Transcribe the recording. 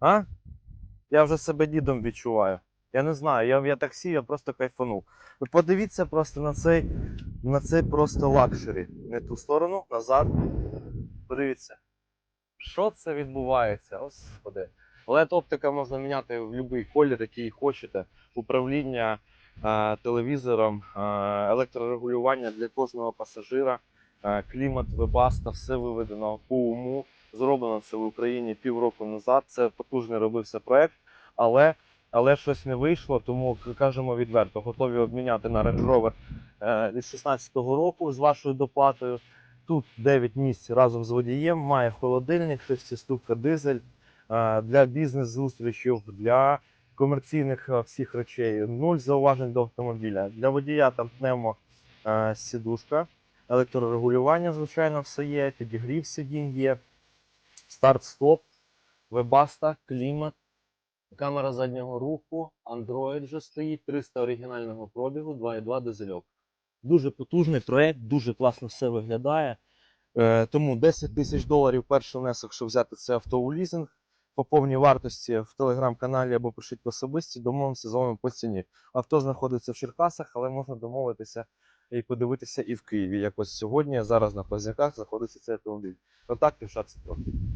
А? Я вже себе дідом відчуваю. Я не знаю, я, я таксі, я просто кайфанув. Ви подивіться просто на цей, на цей просто лакшері. Не ту сторону, назад. Подивіться. Що це відбувається? Господи. led оптика можна міняти в будь-який колір, який хочете. Управління е, телевізором, е, електрорегулювання для кожного пасажира, е, клімат, вебаста, все виведено по уму. Зроблено це в Україні півроку назад. Це потужний робився проект, але, але щось не вийшло, тому кажемо відверто, готові обміняти на Range Rover е, від 16-го року з вашою доплатою. Тут 9 місць разом з водієм, має холодильник, шестиступка дизель е, для бізнес-зустрічів, для комерційних е, всіх речей. Нуль зауважень до автомобіля. Для водія там пневмо е, сідушка, електрорегулювання, звичайно, все є, підігрів сидінь є, старт-стоп, вебаста, клімат, камера заднього руху, Android вже стоїть, 300 оригінального пробігу, 2.2 дизельок. Дуже потужний проект, дуже класно все виглядає. Е, тому 10 тисяч доларів перший внесок, щоб взяти це авто у лізинг. По повній вартості в телеграм-каналі або пишіть особисті, домовимося з вами по ціні. Авто знаходиться в Черкасах, але можна домовитися і подивитися і в Києві. Як ось сьогодні, зараз на Позняках знаходиться цей автомобіль. Контакти в шапці профілю.